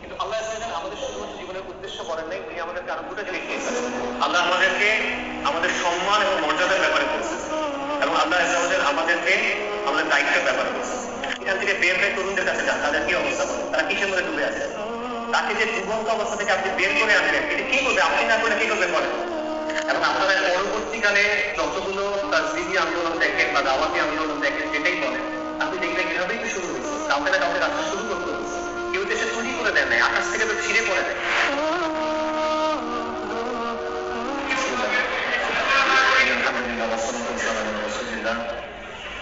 কিন্তু আল্লাহ আমাদের শুধুমাত্র জীবনের উদ্দেশ্য করেন নাই, তিনি আমাদেরকে আরও দুটো জিনিস দিয়েছেন আল্লাহ আমাদেরকে আমাদের সম্মান এবং মর্যাদার ব্যাপারে বলছেন এবং আল্লাহ আমাদেরকে আমাদের দায়িত্বের ব্যাপারে বলছেন এখান থেকে বের হয়ে তরুণদের কাছে যান, তাদের কি অবস্থা তারা কিসের মধ্যে ডুবে আছে? তাকে যে দুর্গন্ত অবস্থা থেকে আপনি বের করে আনবেন এটা কি করবে? আপনি না করে কি করবে করেন এবং আপনারা পরবর্তীকালে যতগুলো তাজদিদি আন্দোলন দেখেন বা দাওয়াতি আন্দোলন দেখেন, সেটাই বলেন। আপনি দেখবেন কীভাবে শুরু হয়েছে? কাউকে না কাউকে রাস্তা শুরু করতে হয়েছে কেউ দেশে চুরি করে দেয় নাই আকাশ থেকে তো ছিঁড়ে পড়ে দেয়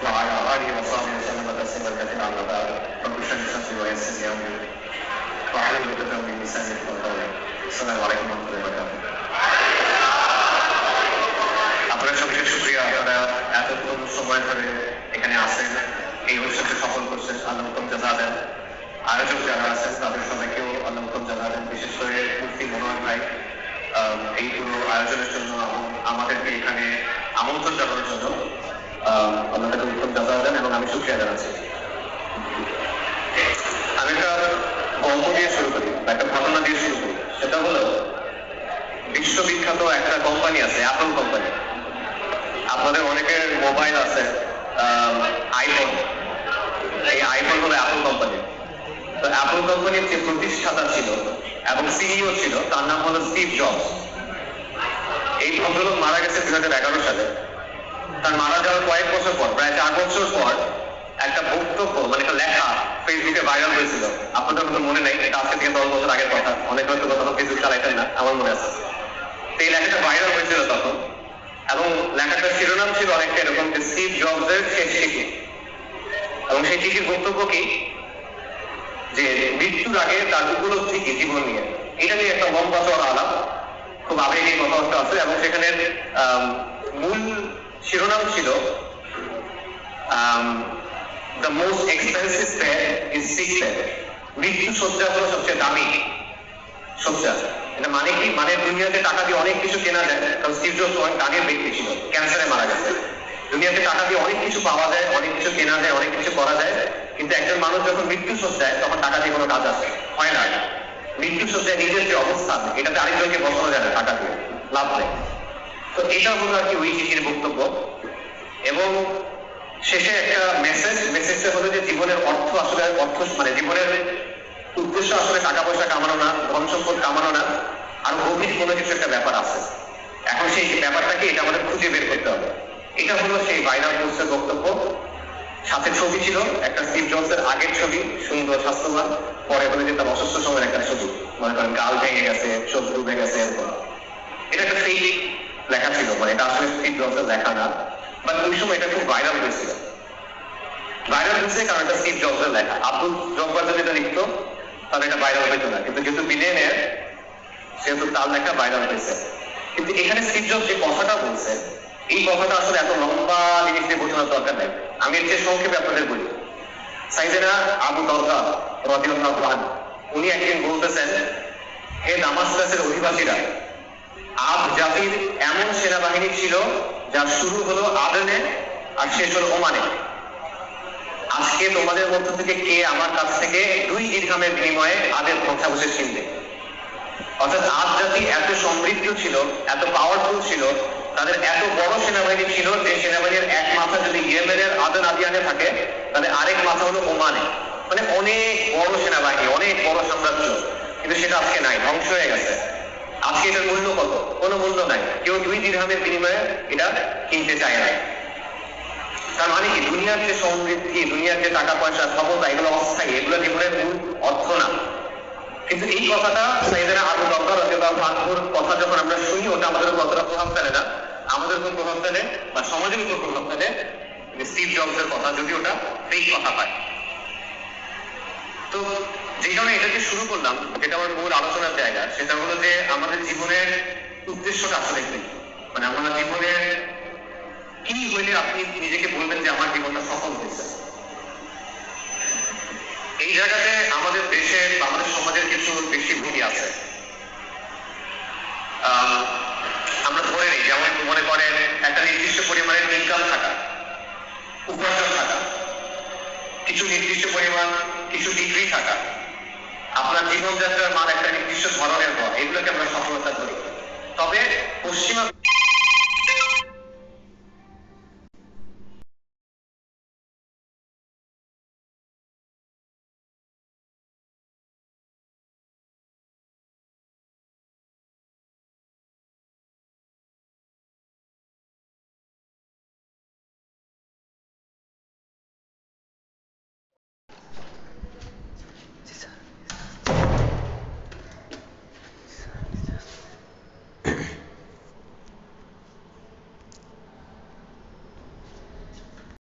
وعلى آله وصحبه وسلم تسليما كثيرا أما بعد رب اشرح لي صدري ويسر لي أمري واحلل عقدة من لساني يفقهوا قولي السلام عليكم ورحمة الله وبركاته আপনার সবচেয়ে শুক্রিয়া আপনারা এতক্ষণ সময় ধরে এখানে আসেন এই অনুষ্ঠানকে সফল করছেন আল্লাহ উত্তম জাজা দেন আয়োজক যারা আছেন, তাদের সবাইকেও জাজা দেন বিশেষ করে মুফতি মনোহর ভাই এই পুরো আয়োজনের জন্য এবং আমাদেরকে এখানে আমন্ত্রণ জানানোর জন্য তাকে উত্তম জাজা দেন এবং আমি শুক্রিয়া জানাচ্ছি। আমি একটা গল্প দিয়ে শুরু করি একটা ঘটনা দিয়ে শুরু করি। সেটা হলো, বিশ্ববিখ্যাত একটা কোম্পানি আছে অ্যাপল কোম্পানি। আপনাদের অনেকের মোবাইল আছে আইফোন এই আইফোন হলো অ্যাপল কোম্পানি। অ্যাপল কোম্পানির যে প্রতিষ্ঠাতা ছিল এবং সিইও ছিল, তার নাম হলো স্টিভ জবস এই ভদ্রলোক মারা গেছে দুই এগারো সালে। তার মারা যাওয়ার কয়েক বছর পর, প্রায় চার বছর পর একটা বক্তব্য মানে একটা লেখা ফেসবুকে ভাইরাল হয়েছিল। আপনাদের হয়তো মনে নেই, এটা আজকে থেকে দশ বছর আগের কথা। অনেক হয়তো কথা ফেসবুক চালাইতেন না, আমার মনে আছে। তো এই লেখাটা ভাইরাল হয়েছিল তখন, এবং লেখাটার শিরোনাম ছিল অনেকটা এরকম যে স্টিভ জবসের শেষ চিঠি। এবং সেই চিঠির বক্তব্য কি? যে মৃত্যুর আগে তার উপলব্ধি কি জীবন নিয়ে। এটা নিয়ে একটা লম্বা চড়া আলাপ, খুব আবেগী কথাবার্তা আছে এবং সেখানে মূল শিরোনাম ছিল দ্য মোস্ট এক্সপেন্সিভ মৃত্যু শয্যা হলো সবচেয়ে দামি শয্যা এটা মানে কি? মানে দুনিয়াতে টাকা দিয়ে অনেক কিছু কেনা যায়, কারণ স্টিভ জবস অনেক দানের ব্যক্তি ছিল ক্যান্সারে মারা গেছে। দুনিয়াতে টাকা দিয়ে অনেক কিছু পাওয়া যায়, অনেক কিছু কেনা যায়, অনেক কিছু করা যায়। কিন্তু একজন মানুষ যখন মৃত্যু শয্যায় তখন টাকা দিয়ে কোনো কাজ আছে? হয় না। মৃত্যু শয্যায় নিজের যে অবস্থান, এটাতে আরেকজনকে বসানো না টাকা দিয়ে। লাভ নেই। তো এটা হলো আর কি ওই চিঠির বক্তব্য। এবং শেষে একটা মেসেজ মেসেজটা হলো যে জীবনের অর্থ আসলে, অর্থ মানে জীবনের উদ্দেশ্য আসলে টাকা পয়সা কামানো না ধন সম্পদ কামানো না, আর গভীর কোনো কিছু একটা ব্যাপার আছে। এখন সেই ব্যাপারটাকে এটা আমাদের খুঁজে বের করতে হবে। এটা হলো সেই পোস্টের বক্তব্য। সাথে ছবি ছিল, একটা স্টিভ জবসের আগের ছবি, সুন্দর স্বাস্থ্যবান, পরে বলে যে তার অসুস্থ সময়ের একটা ছবি। মনে করেন গাল ভেঙে গেছে, চোখ ডুবে গেছে, এরকম। এটা একটা ফেক লেখা ছিল মানে এটা আসলে স্টিভ জবসের লেখা না। বাট ওই সময় এটা খুব ভাইরাল হয়েছিল। ভাইরাল হয়েছে কারণ এটা স্টিভ জবসের লেখা। আব্দুল জব্বার যদি এটা লিখতো, তাহলে এটা ভাইরাল হইতো না। কিন্তু যেহেতু বিলিয়নের সেহেতু তার লেখা ভাইরাল হয়েছে। কিন্তু এখানে স্টিভ জবস যে কথাটা বলছে, এই কথাটা আসলে এত লম্বা জিনিস দিয়ে বোঝানোর দরকার নেই। আমি এর সংক্ষেপে আপনাদের বলি। সাইদেনা আবু দরদা রাদিয়াল্লাহু আনহু, উনি একদিন বলতেছেন, হে দামাসকাসের অধিবাসীরা আদ জাতির এমন সেনাবাহিনী ছিল যার শুরু হলো আদনে আর শেষ হলো ওমানে। আজকে তোমাদের মধ্য থেকে কে আমার কাছ থেকে দুই দীর্ঘামের বিনিময়ে আদের বসে ছিনবে অর্থাৎ আদ জাতি এত সমৃদ্ধ ছিল, এত পাওয়ারফুল ছিল তাদের এত বড় সেনাবাহিনী ছিল যে সেনাবাহিনীর এক মাথা যদি ইয়েমেনের আদন আদিয়ানে থাকে, তাহলে আরেক মাথা হলো ওমানে। মানে অনেক বড় সেনাবাহিনী, অনেক বড় সাম্রাজ্য। কিন্তু সেটা আজকে নাই, ধ্বংস হয়ে গেছে। আজকে এটার মূল্য কত? কোনো মূল্য নাই। কেউ দুই দিরহামের বিনিময়ে এটা কিনতে চায় না তার মানে কি? দুনিয়ার যে সমৃদ্ধি, দুনিয়ার যে টাকা পয়সা ক্ষমতা এগুলো অস্থায়ী। এগুলো জীবনের মূল অর্থ না? কিন্তু এই কথাটা সাইদেনা আবু বকর রাদিয়াল্লাহু কথা যখন আমরা শুনি, ওটা আমাদের কতটা প্রভাব ফেলে না। আমাদের উপর প্রভাব ফেলে বা সমাজের উপর প্রভাব ফেলে স্টিভ জবসের কথা যদি ওটা ফেক কথা হয়। তো যে কারণে এটাকে শুরু করলাম, যেটা আমার মূল আলোচনার জায়গা, সেটা হলো যে আমাদের জীবনের উদ্দেশ্যটা আসলে কি? মানে আমার জীবনের কি হইলে আপনি নিজেকে বলবেন যে আমার জীবনটা সফল হয়েছে? এই জায়গাতে আমাদের দেশে আমাদের সমাজের কিছু বেশি ভূমি আছে আহ, আমরা ধরে নিই যেমন মনে করেন একটা নির্দিষ্ট পরিমাণের ইনকাম থাকা উপার্জন থাকা কিছু নির্দিষ্ট পরিমাণ, কিছু ডিগ্রি থাকা। আপনার জীবনযাত্রার মান একটা নির্দিষ্ট ধরনের হওয়া এগুলোকে আমরা সফলতা করি তবে পশ্চিমা